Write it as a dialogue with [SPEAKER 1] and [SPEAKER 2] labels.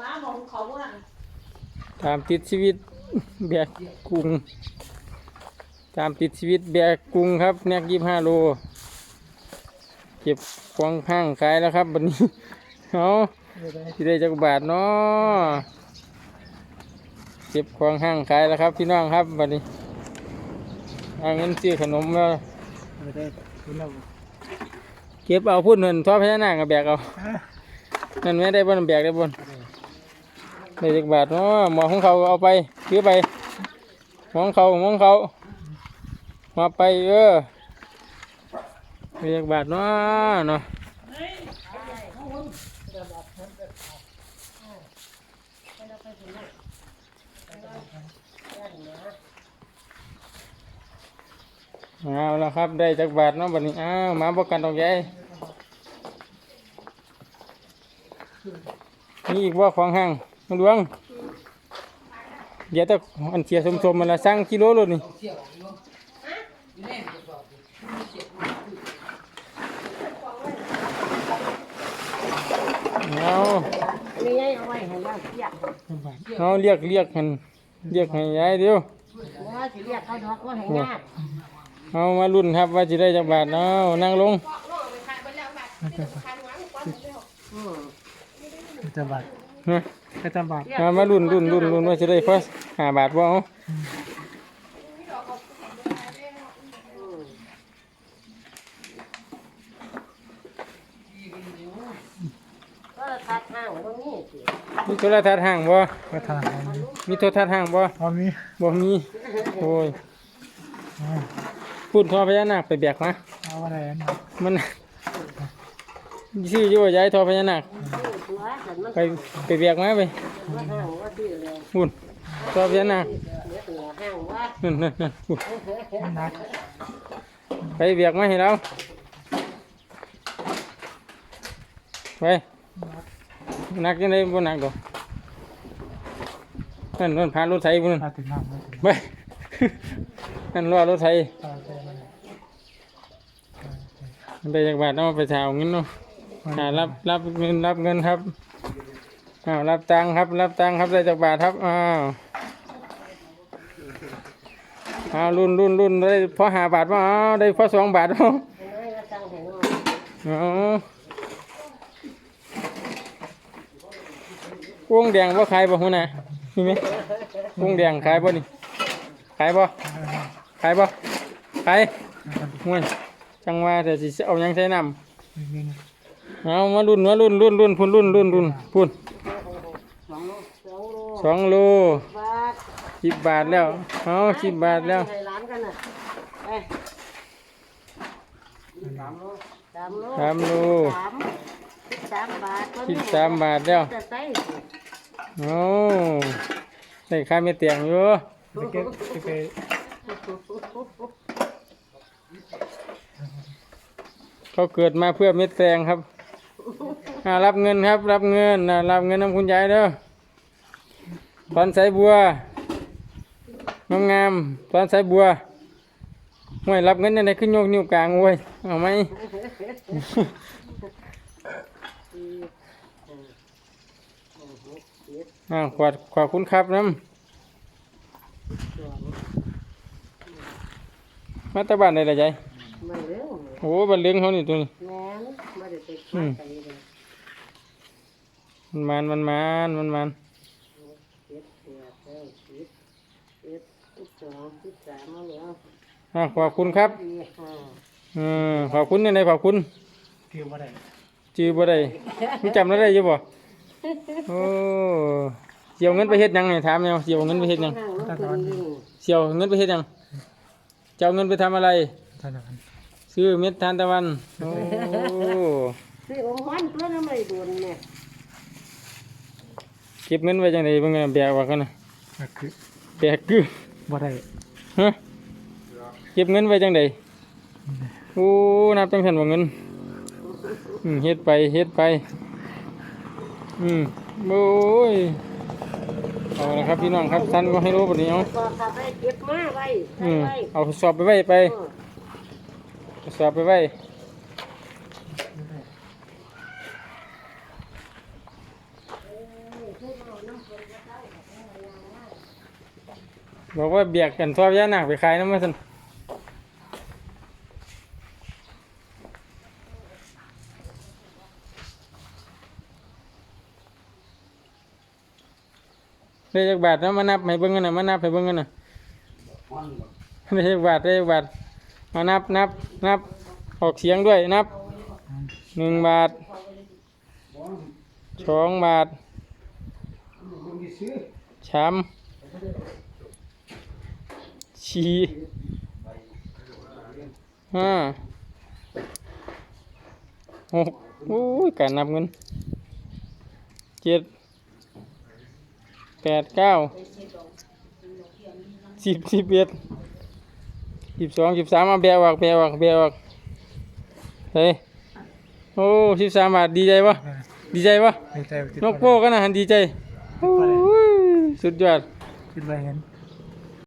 [SPEAKER 1] ม้ามองเขาว่า
[SPEAKER 2] ตามติดชีวิตแบกกุ้งตามติดชีวิตแบกกุ้งครับแนกยี่ห้าโลเก็บควงห้างขายแล้วครับวันนี้เอาที่ได้จักบาทเนาะเก็บควงห้างขายแล้วครับพี่น้องครับวันนี้เอาเงินซื้อขนมแล้ว
[SPEAKER 3] ไม่ได้คุณเรา
[SPEAKER 2] เก็บเอาพุ่นเงินท่อพญานาคกับแบกเอานั่นไม่ได้บนแบกได้บน ได้จักบาทเนาะหมอของเขาเอาไปซื้อไปหมองเขาหมอของเขามาไปเออได้จักบาทเนาะเนาะเอาแล้วครับได้จักบาทเนาะบัดนี้อ้าวมาบอกกันตรงใหญ่มีอีกว่าของห้าง มาดวง เดี๋ยวแต่อันเสียสมๆมันละสั่งกิโลรถนี่เอา
[SPEAKER 1] นี่ไงเอาไว้ให้ย่างเสียบ
[SPEAKER 2] เอาเรียกเรียกกันเรียกให้ยายเดียว
[SPEAKER 1] ว่าสิเรียกเขาดอกว่าให้ยาก
[SPEAKER 2] เอามารุ่นครับว่าจะได้จักบาทเอานั่งลง
[SPEAKER 3] ประจำบัตร
[SPEAKER 2] นะ
[SPEAKER 3] ประจำบัตร
[SPEAKER 2] มามารุ่นรุ่นรุ่นรุ่นว่าจะได้พอห้าบาทบ่เอา
[SPEAKER 1] ก็ทัดห้างตรงนี้สิ
[SPEAKER 2] มีโทรทัศน์ห่างบ่
[SPEAKER 3] ก็ทางนี้
[SPEAKER 2] มีโทรทัศน์ห่างบ่
[SPEAKER 3] พอมี
[SPEAKER 2] บ่มีโอ้ยพูดทอพญานาคไปแบกมา
[SPEAKER 3] เอาอะไรนะ
[SPEAKER 2] มันชื่ออยู่ว่าย้ายทอพญานาค
[SPEAKER 1] ตัวฉันมัน
[SPEAKER 2] ไปไปแบกมาไป
[SPEAKER 1] ว่าห้างว่าที่เลย
[SPEAKER 2] พูดทอพญานาค
[SPEAKER 1] เนื้อตัวห้างว่า
[SPEAKER 2] นั่นนั่นนั่นพูด
[SPEAKER 3] นัก
[SPEAKER 2] ไปแบกมาให้เราไปหนักยังไงบ่หนักดอกนั่นนั่นพารถไถพุ่น
[SPEAKER 3] มาถึงน้ำมาถึง
[SPEAKER 2] ไปนั่นรอรถไถ
[SPEAKER 3] ตาเต้มา
[SPEAKER 2] ไปจากบาทเอาไปถ่ายเอาเงินเนาะอ่ารับรับเงินรับเงินครับ อ้าวรับตังค์ครับ รับตังค์ครับได้จากบาทครับอ้าวอ้าวรุ่นรุ่นรุ่นได้พอหาบาทว่าอ้าวได้พอสองบาทเนาะ
[SPEAKER 1] ให้น้อยก็ตั้งให้น้อย
[SPEAKER 2] อ๋อวงแดงว่าขายบ่หัวหน้ามีไหมวงแดงขายบ่นี่ขายบ่ขายบ่ขายห่วยจังว่าแต่สิเอาหยังใส่น้ำเอามารุ่นมารุ่นรุ่นรุ่นพุ่นรุ่นรุ่นรุ่นพุ่น
[SPEAKER 1] สองโลสองโล
[SPEAKER 2] สองโล
[SPEAKER 1] บาท
[SPEAKER 2] สิบบาทแล้วเอาสิบบาทแล้ว
[SPEAKER 1] ให้ร้านกันน่ะไปสามโล
[SPEAKER 2] สามโล
[SPEAKER 1] สามสิบสามบาท
[SPEAKER 2] สิบสามบาทแล้ว
[SPEAKER 1] จะใส่
[SPEAKER 2] โอ้ได้ค่าไม่เตียงอยู่
[SPEAKER 3] จะเก็บจะเก็บ
[SPEAKER 2] เขาเกิดมาเพื่อเม็ดแตงครับอ่ารับเงินครับ รับเงินอ่ารับเงินน้ำคุณยายเด้อ ตอนสายบัวงามงามๆตอนสายบัวห่วยรับเงินยังไงขึ้นโยกนิ้วกลางเว้ยเอาไหมอ่าขวดขอบคุณครับน้ำมาตาบ้านได้ละใจ
[SPEAKER 1] มาเร็ว
[SPEAKER 2] โอ้บันเลี้ยงเขานี่ตัวนี้
[SPEAKER 1] แม่นมาเดี๋ยวไปมาไปเลย
[SPEAKER 2] มันมันมันมันมันมัน
[SPEAKER 1] เจ็ดแปดเก้าสิบเอ็ด สิบสองสิบสามมาแล้ว
[SPEAKER 2] อ่าขอบคุณครับ
[SPEAKER 1] สี่ห้า
[SPEAKER 2] อืมขอบคุณยังไงขอบคุณ
[SPEAKER 3] เกี่ยวอะไร
[SPEAKER 2] จือบ่ได้มีจำได้อยู่บ่โอ้เสียวเงินไปเฮ็ดหยังไงถามแนวเสียวเงินไปเฮ็ดหยัง
[SPEAKER 1] ห้างน้ำเป็นลิง
[SPEAKER 2] เสียวเงินไปเฮ็ดหยังจะเอาเงินไปทำอะไร
[SPEAKER 3] ท่านนั้น
[SPEAKER 2] ซื้อเม็ดทานตะวันโอ้
[SPEAKER 1] ซื้อของมันตัวน้ำไม่โดนเนี่ย
[SPEAKER 2] เก็บเงินไว้จังไดเบิ่งกันแบกว่ากันนะ
[SPEAKER 3] ก็คือ
[SPEAKER 2] แบกคือ
[SPEAKER 3] บ่ได้
[SPEAKER 2] ฮะเก็บเงินไว้จังไดโอ้นับจังสันว่าเงินอืมเฮ็ดไปเฮ็ดไป อืมโอ้ยเอาละครับพี่น้องครับท่านก็ให้รู้ปนี้เอา
[SPEAKER 1] ก็ขับไปเก็บมาไว้
[SPEAKER 2] อื
[SPEAKER 1] ใส่
[SPEAKER 2] ม
[SPEAKER 1] ไว้
[SPEAKER 2] เอาสอบไปไว้ไป
[SPEAKER 1] เออ
[SPEAKER 2] เอาสอบไปไว้ บอกว่าเบียกกันทั่วพญานาคไปขายน้ำมันสันได้จักบาทแล้วมานับให้เบิ่งกันนะมานับให้เบิ่งกันนะได้จักบาทได้จักบาทมานับนับนับออกเสียงด้วยนับหนึ่งบาทสองบาทสา มสี่ห้าหกโอ้ยการนับเงินเจ็ดแปดเก้าสิบสิบเอ็ดสิบสองสิบสามมาแบกออกแบกออกแบกออกเฮ้ยโอ้สิบสามบาทดีใจปะดีใจปะ
[SPEAKER 3] น
[SPEAKER 2] กโป้กันนะดีใจ สุดยอด
[SPEAKER 3] คิดไปเห็น